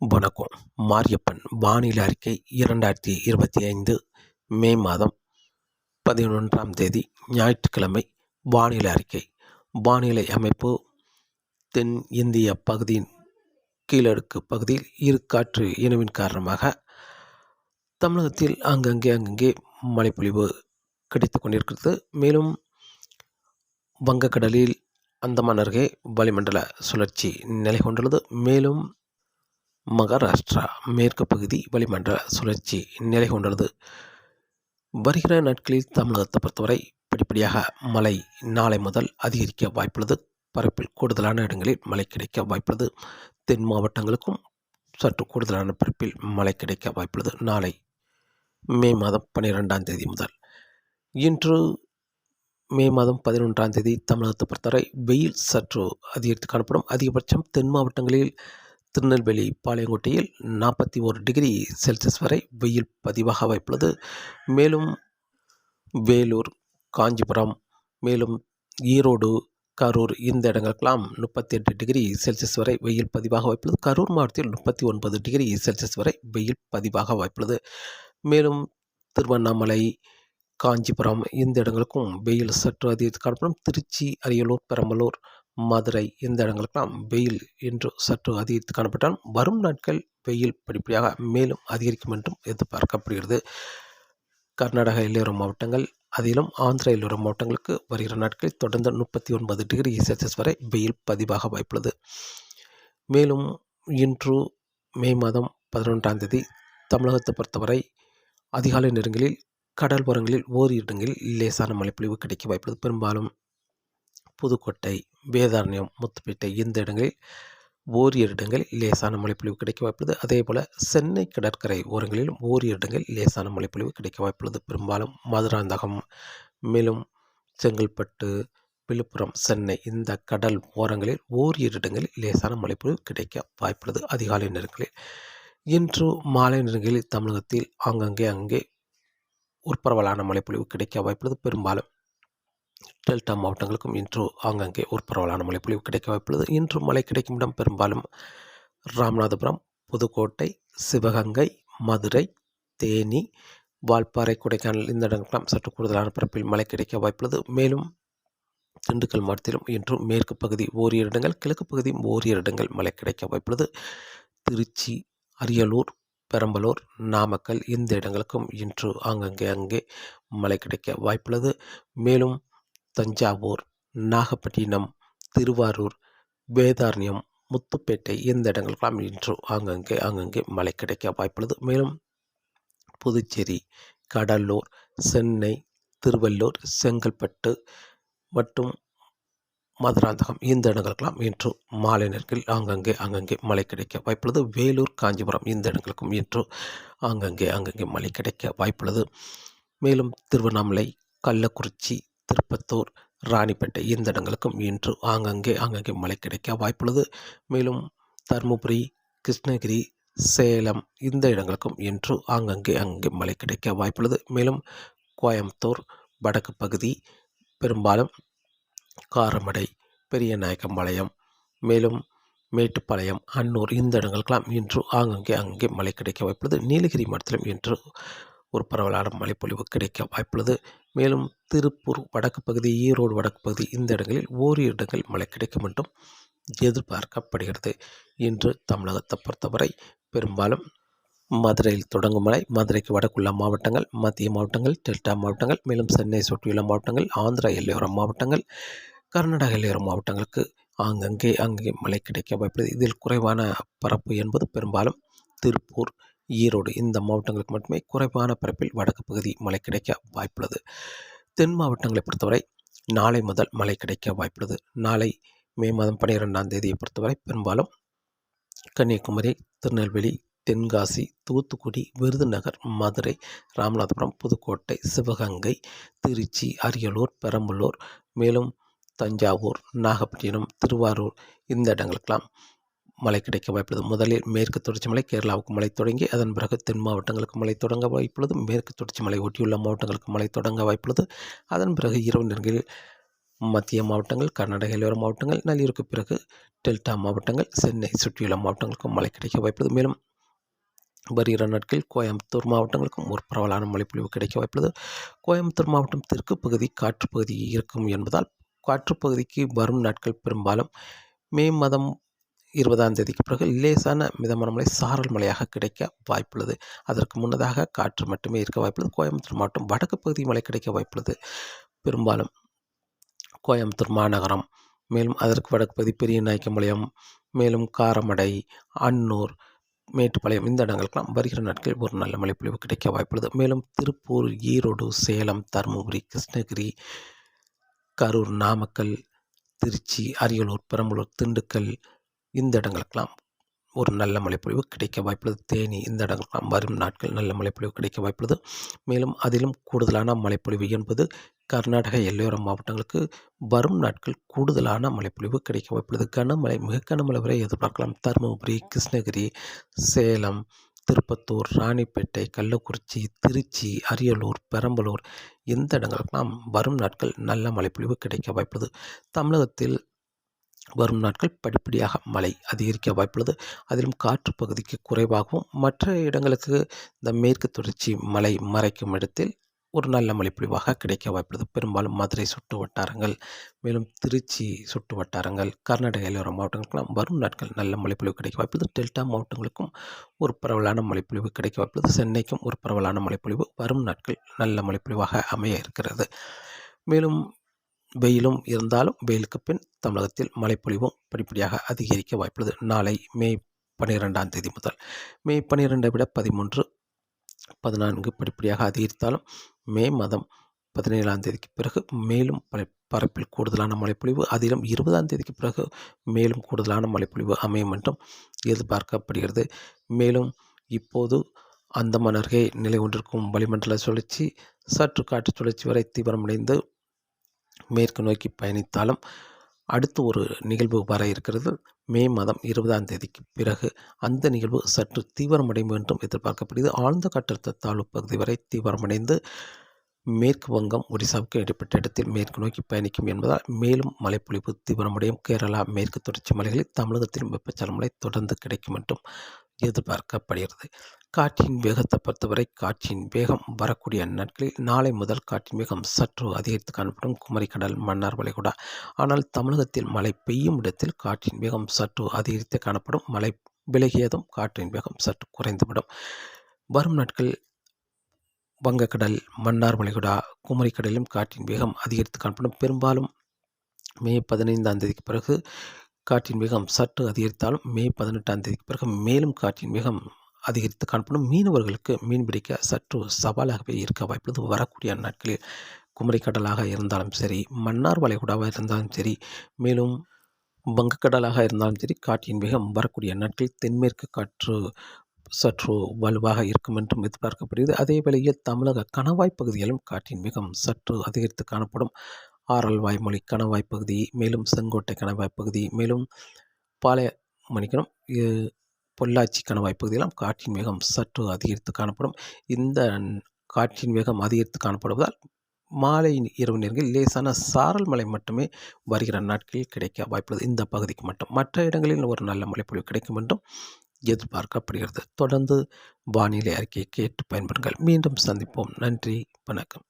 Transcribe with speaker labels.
Speaker 1: வணக்கம். மாரியப்பன் வானிலை அறிக்கை இரண்டாயிரத்தி இருபத்தி ஐந்து மே மாதம் பதினொன்றாம் தேதி ஞாயிற்றுக்கிழமை வானிலை அறிக்கை. வானிலை அமைப்பு தென் இந்திய பகுதியின் கீழடுக்கு பகுதியில் இருக்காற்று இனவின் காரணமாக தமிழகத்தில் அங்கங்கே அங்கங்கே மழைப்பொழிவு கிடைத்து கொண்டிருக்கிறது. மேலும் வங்கக்கடலில் அந்தமான் அருகே வளிமண்டல சுழற்சி நிலை கொண்டுள்ளது மேலும் மகாராஷ்டிரா மேற்கு பகுதி வளிமண்டல சுழற்சி நிலை கொண்டுள்ளது. வருகிற நாட்களில் தமிழகத்தை பொறுத்தவரை படிப்படியாக மழை நாளை முதல் அதிகரிக்க வாய்ப்புள்ளது. பரப்பில் கூடுதலான இடங்களில் மழை கிடைக்க வாய்ப்புள்ளது. தென் மாவட்டங்களுக்கும் சற்று கூடுதலான பரப்பில் மழை கிடைக்க வாய்ப்புள்ளது. நாளை மே மாதம் பன்னிரெண்டாம் தேதி முதல். இன்று மே மாதம் பதினொன்றாம் தேதி தமிழகத்தை பொறுத்தவரை வெயில் சற்று அதிகரித்து காணப்படும். அதிகபட்சம் தென் மாவட்டங்களில் திருநெல்வேலி பாளையங்கோட்டையில் நாற்பத்தி ஒரு டிகிரி செல்சியஸ் வரை வெயில் பதிவாக வாய்ப்புள்ளது. மேலும் வேலூர் காஞ்சிபுரம் மேலும் ஈரோடு கரூர் இந்த இடங்களுக்கெல்லாம் முப்பத்தி எட்டு டிகிரி செல்சியஸ் வரை வெயில் பதிவாக வாய்ப்புள்ளது. கரூர் மாவட்டத்தில் முப்பத்தி ஒன்பது டிகிரி செல்சியஸ் வரை வெயில் பதிவாக வாய்ப்புள்ளது. மேலும் திருவண்ணாமலை காஞ்சிபுரம் இந்த இடங்களுக்கும் வெயில் சற்று அதிகரித்து காணப்படும். திருச்சி அரியலூர் பெரம்பலூர் மதுரை இந்த இடங்களுக்கெல்லாம் வெயில் என்று சற்று அதிகரித்து காணப்பட்டால் வரும் நாட்கள் வெயில் படிப்படியாக மேலும் அதிகரிக்கும் என்றும் எதிர்பார்க்கப்படுகிறது. கர்நாடக எல்லையோர மாவட்டங்கள் அதிலும் ஆந்திர எல்லையோர மாவட்டங்களுக்கு வருகிற நாட்களில் தொடர்ந்து முப்பத்தி ஒன்பது டிகிரி செல்சியஸ் வரை வெயில் பதிவாக வாய்ப்புள்ளது. மேலும் இன்று மே மாதம் பதினொன்றாம் தேதி தமிழகத்தை பொறுத்தவரை அதிகாலை நேரங்களில் கடல் ஓரங்களில் ஓரிரு இடங்களில் லேசான மழைப்பொழிவு கிடைக்க வாய்ப்புள்ளது. பெரும்பாலும் புதுக்கோட்டை வேதாரண்யம் முத்துப்பேட்டை இந்த இடங்களில் ஓரிரு இடங்களில் லேசான மழைப்பொழிவு கிடைக்க வாய்ப்புள்ளது. அதே போல் சென்னை கடற்கரை ஓரங்களிலும் ஓரிரு இடங்களில் லேசான மழைப்பொழிவு கிடைக்க வாய்ப்புள்ளது. பெரும்பாலும் மதுராந்தகம் மேலும் செங்கல்பட்டு விழுப்புரம் சென்னை இந்த கடல் ஓரங்களில் ஓரிரு இடங்களில் லேசான மழைப்பொழிவு கிடைக்க வாய்ப்புள்ளது. அதிகாலை நேரங்களில் இன்று மாலை நேரங்களில் தமிழகத்தில் ஆங்கங்கே அங்கே உற்பரவலான மழைப்பொழிவு கிடைக்க வாய்ப்புள்ளது. பெரும்பாலும் டெல்டா மாவட்டங்களுக்கும் இன்று ஆங்காங்கே ஒரு பரவலான மழைப்பொழிவு கிடைக்க வாய்ப்புள்ளது. இன்று மழை கிடைக்கும் இடம் பெரும்பாலும் ராமநாதபுரம் புதுக்கோட்டை சிவகங்கை மதுரை தேனி வால்பாறை கொடைக்கானல் இந்த இடங்களுக்கெல்லாம் சற்று கூடுதலான பரப்பில் மழை கிடைக்க வாய்ப்புள்ளது. மேலும் திண்டுக்கல் மாவட்டத்திலும் இன்று மேற்கு பகுதி ஓரிரு இடங்கள் கிழக்கு பகுதி ஓரிரு இடங்கள் மழை கிடைக்க வாய்ப்புள்ளது. திருச்சி அரியலூர் பெரம்பலூர் நாமக்கல் இந்த இடங்களுக்கும் இன்று ஆங்கங்கே அங்கே மழை கிடைக்க வாய்ப்புள்ளது. மேலும் தஞ்சாவூர் நாகப்பட்டினம் திருவாரூர் வேதாரண்யம் முத்துப்பேட்டை இந்த இடங்களுக்கெல்லாம் இன்று ஆங்கங்கே ஆங்கங்கே மழை கிடைக்க வாய்ப்புள்ளது. மேலும் புதுச்சேரி கடலூர் சென்னை திருவள்ளூர் செங்கல்பட்டு மற்றும் மதுராந்தகம் இந்த இடங்களுக்கெல்லாம் இன்று மாலை நேரத்தில் ஆங்கங்கே அங்கங்கே மழை கிடைக்க வாய்ப்புள்ளது. வேலூர் காஞ்சிபுரம் இந்த இடங்களுக்கும் இன்று ஆங்கங்கே அங்கங்கே மழை கிடைக்க வாய்ப்புள்ளது. மேலும் திருவண்ணாமலை கள்ளக்குறிச்சி திருப்பத்தூர் ராணிப்பேட்டை இந்த இடங்களுக்கும் இன்று ஆங்கங்கே ஆங்கங்கே மழை கிடைக்க வாய்ப்புள்ளது. மேலும் தருமபுரி கிருஷ்ணகிரி சேலம் இந்த இடங்களுக்கும் இன்று ஆங்கங்கே அங்கே மழை கிடைக்க வாய்ப்புள்ளது. மேலும் கோயம்புத்தூர் வடக்கு பகுதி பெரும்பாலும் காரமடை பெரிய நாயக்கம்பாளையம் மேலும் மேட்டுப்பாளையம் அன்னூர் இந்த இடங்களுக்கெல்லாம் இன்று ஆங்கங்கே அங்கே மழை கிடைக்க வாய்ப்புள்ளது. நீலகிரி மாவட்டத்திலும் இன்று ஒரு பரவலான மழைப்பொழிவு கிடைக்க வாய்ப்புள்ளது. மேலும் திருப்பூர் வடக்கு பகுதி ஈரோடு வடக்கு பகுதி இந்த இடங்களில் ஓரிரு இடங்கள் மழை கிடைக்கும் என்றும் எதிர்பார்க்கப்படுகிறது. இன்று தமிழகத்தை பொறுத்தவரை பெரும்பாலும் மதுரையில் தொடங்கும் மழை மதுரைக்கு வடக்குள்ள மாவட்டங்கள் மத்திய மாவட்டங்கள் டெல்டா மாவட்டங்கள் மேலும் சென்னை சுற்றியுள்ள மாவட்டங்கள் ஆந்திரா எல்லையோர மாவட்டங்கள் கர்நாடக எல்லையோர மாவட்டங்களுக்கு ஆங்கங்கே அங்கே மழை கிடைக்க வாய்ப்புள்ளது. இதில் குறைவான பரப்பு என்பது பெரும்பாலும் திருப்பூர் ஈரோடு இந்த மாவட்டங்களுக்கு மட்டுமே குறைவான பரப்பில் வடக்கு பகுதி மழை கிடைக்க வாய்ப்புள்ளது. தென் மாவட்டங்களை பொறுத்தவரை நாளை முதல் மழை கிடைக்க வாய்ப்புள்ளது. நாளை மே மாதம் பன்னிரெண்டாம் தேதியை பொறுத்தவரை பெரும்பாலும் கன்னியாகுமரி திருநெல்வேலி தென்காசி தூத்துக்குடி விருதுநகர் மதுரை ராமநாதபுரம் புதுக்கோட்டை சிவகங்கை திருச்சி அரியலூர் பெரம்பலூர் மேலும் தஞ்சாவூர் நாகப்பட்டினம் திருவாரூர் இந்த இடங்களுக்கெல்லாம் மழை கிடைக்க வாய்ப்புள்ளது. முதலில் மேற்கு தொடர்ச்சி மலை கேரளாவுக்கு மழை தொடங்கி அதன் பிறகு தென் மாவட்டங்களுக்கு மழை தொடங்க வாய்ப்புள்ளது. மேற்கு தொடர்ச்சி மலை ஒட்டியுள்ள மாவட்டங்களுக்கு மழை தொடங்க வாய்ப்புள்ளது. அதன் பிறகு இரவு நேரங்களில் மத்திய மாவட்டங்கள் கர்நாடக எல்லோர மாவட்டங்கள் நள்ளிரவுக்கு பிறகு டெல்டா மாவட்டங்கள் சென்னை சுற்றியுள்ள மாவட்டங்களுக்கும் மழை கிடைக்க வாய்ப்புள்ளது. மேலும் வருகிற நாட்களில் கோயம்புத்தூர் மாவட்டங்களுக்கும் ஒரு பரவலான மழைப்பொழிவு கிடைக்க வாய்ப்புள்ளது. கோயம்புத்தூர் மாவட்டம் தெற்கு பகுதி காற்று பகுதி இருக்கும் என்பதால் காற்று பகுதிக்கு வரும் நாட்கள் பெரும்பாலும் மே மாதம் இருபதாம் தேதிக்கு பிறகு லேசான மிதமான மழை சாரல் மழையாக கிடைக்க வாய்ப்புள்ளது. அதற்கு முன்னதாக காற்று மட்டுமே இருக்க வாய்ப்புள்ளது. கோயம்புத்தூர் மாவட்டம் வடக்கு பகுதி மழை கிடைக்க வாய்ப்புள்ளது. பெரும்பாலும் கோயம்புத்தூர் மாநகரம் மேலும் அதற்கு வடக்கு பகுதி பெரிய நாய்க்கம்பாளையம் மேலும் காரமடை அன்னூர் மேட்டுப்பாளையம் இந்த இடங்களுக்கெல்லாம் வருகிற நாட்களில் ஒரு நல்ல மழைப்பொழிவு கிடைக்க வாய்ப்புள்ளது. மேலும் திருப்பூர் ஈரோடு சேலம் தருமபுரி கிருஷ்ணகிரி கரூர் நாமக்கல் திருச்சி அரியலூர் பெரம்பலூர் திண்டுக்கல் இந்த இடங்களுக்கெல்லாம் ஒரு நல்ல மழைப்பொழிவு கிடைக்க வாய்ப்புள்ளது. தேனி இந்த இடங்களுக்கெல்லாம் வரும் நாட்கள் நல்ல மழைப்பொழிவு கிடைக்க வாய்ப்புள்ளது. மேலும் அதிலும் கூடுதலான மழைப்பொழிவு என்பது கர்நாடக எல்லையோர மாவட்டங்களுக்கு வரும் நாட்கள் கூடுதலான மழைப்பொழிவு கிடைக்க வாய்ப்புள்ளது. கனமழை மிக கனமழை வரை எதிர்பார்க்கலாம். தருமபுரி கிருஷ்ணகிரி சேலம் திருப்பத்தூர் ராணிப்பேட்டை கள்ளக்குறிச்சி திருச்சி அரியலூர் பெரம்பலூர் இந்த இடங்களுக்கெல்லாம் வரும் நாட்கள் நல்ல மழைப்பொழிவு கிடைக்க வாய்ப்புள்ளது. தமிழகத்தில் வரும் நாட்கள் படிப்படியாக மழை அதிகரிக்க வாய்ப்புள்ளது. அதிலும் காற்று பகுதிக்கு குறைவாகவும் மற்ற இடங்களுக்கு இந்த மேற்கு தொடர்ச்சி மலை மறைக்கும் இடத்தில் ஒரு நல்ல மழைப்பொழிவாக கிடைக்க வாய்ப்புள்ளது. பெரும்பாலும் மதுரை சுட்டு வட்டாரங்கள் மேலும் திருச்சி சுட்டு வட்டாரங்கள் கர்நாடக எல்லோர மாவட்டங்களுக்கெல்லாம் வரும் நாட்கள் நல்ல மழைப்பொழிவு கிடைக்க வாய்ப்புள்ளது. டெல்டா மாவட்டங்களுக்கும் ஒரு பரவலான மழைப்பொழிவு கிடைக்க வாய்ப்புள்ளது. சென்னைக்கும் ஒரு பரவலான மழைப்பொழிவு வரும் நாட்கள் நல்ல மழைப்பொழிவாக அமைய இருக்கிறது. மேலும் வெயிலும் இருந்தாலும் வெயிலுக்கு பின் தமிழகத்தில் மழைப்பொழிவும் படிப்படியாக அதிகரிக்க வாய்ப்புள்ளது. நாளை மே பன்னிரெண்டாம் தேதி முதல் மே பன்னிரெண்டை விட பதிமூன்று பதினான்கு படிப்படியாக அதிகரித்தாலும் மே மாதம் பதினேழாம் தேதிக்கு பிறகு மேலும் பரப்பில் கூடுதலான மழைப்பொழிவு அதிலும் இருபதாம் தேதிக்கு பிறகு மேலும் கூடுதலான மழைப்பொழிவு அமையும் என்றும் எதிர்பார்க்கப்படுகிறது. மேலும் இப்போது அந்தமான் அருகே நிலை கொண்டிருக்கும் வளிமண்டல சுழற்சி சற்று காற்று சுழற்சி வரை தீவிரமடைந்து மேற்கு நோக்கி பயணித்தாலும் அடுத்து ஒரு நிகழ்வு வர இருக்கிறது. மே மாதம் இருபதாம் தேதிக்கு பிறகு அந்த நிகழ்வு சற்று தீவிரமடையும் என்றும் எதிர்பார்க்கப்படுகிறது. ஆழ்ந்த காற்றழுத்த தாழ்வு பகுதி வரை தீவிரமடைந்து மேற்கு வங்கம் ஒடிசாவுக்கு இடைப்பட்ட இடத்தில் மேற்கு நோக்கி பயணிக்கும் என்பதால் மேலும் மழைப்பொழிவு தீவிரமடையும். கேரளா மேற்கு தொடர்ச்சி மலைகளில் தமிழகத்திலும் வெப்பச்சலன மழை தொடர்ந்து கிடைக்கும் என்றும் எதிர்பார்க்கப்படுகிறது. காற்றின் வேகத்தை பொறுத்தவரை காற்றின் வேகம் வரக்கூடிய நாட்களில் நாளை முதல் காற்றின் வேகம் சற்று அதிகரித்து காணப்படும் குமரிக்கடல் மன்னார் வளைகுடா. ஆனால் தமிழகத்தில் மழை பெய்யும் இடத்தில் காற்றின் வேகம் சற்று அதிகரித்து காணப்படும். மழை விலகியதும் காற்றின் வேகம் சற்று குறைந்துவிடும். வரும் நாட்கள் வங்கக்கடல் மன்னார் வளைகுடா குமரிக்கடலிலும் காற்றின் வேகம் அதிகரித்து காணப்படும். பெரும்பாலும் மே பதினைந்தாம் தேதிக்கு பிறகு காற்றின் வேகம் சற்று அதிகரித்தாலும் மே பதினெட்டாம் தேதிக்கு பிறகு மேலும் காற்றின் வேகம் அதிகரித்து காணப்படும் மீனவர்களுக்கு மீன்பிடிக்க சற்று சவாலாகவே இருக்க வாய்ப்புள்ளது வரக்கூடிய நாட்களில். குமரிக்கடலாக இருந்தாலும் சரி மன்னார் வளைகுடாவாக இருந்தாலும் சரி மேலும் வங்கக்கடலாக இருந்தாலும் சரி காற்றின் வேகம் வரக்கூடிய நாட்களில் தென்மேற்கு காற்று சற்று வலுவாக இருக்கும் என்றும் எதிர்பார்க்கப்படுகிறது. அதே வேளையில் தமிழக கணவாய் பகுதியிலும் காற்றின் வேகம் சற்று அதிகரித்து காணப்படும். ஆரல் வாய்மொழி கணவாய் பகுதி மேலும் செங்கோட்டை கணவாய் பகுதி மேலும் பாளைய மணிக்கணும் பொள்ளாச்சி கணவாய் பகுதியெல்லாம் காற்றின் வேகம் சற்று அதிகரித்து காணப்படும். இந்த காற்றின் வேகம் அதிகரித்து காணப்படுவதால் மாலை இரவு நேரங்களில் லேசான சாரல் மழை மட்டுமே வருகிற நாட்களில் கிடைக்க வாய்ப்புள்ளது. இந்த பகுதிக்கு மட்டும். மற்ற இடங்களில் ஒரு நல்ல மழைப்பொழிவு கிடைக்கும் என்றும் எதிர்பார்க்கப்படுகிறது. தொடர்ந்து வானிலை அறிக்கையை கேட்டு பயன்படுங்கள் மீண்டும் சந்திப்போம். நன்றி. வணக்கம்.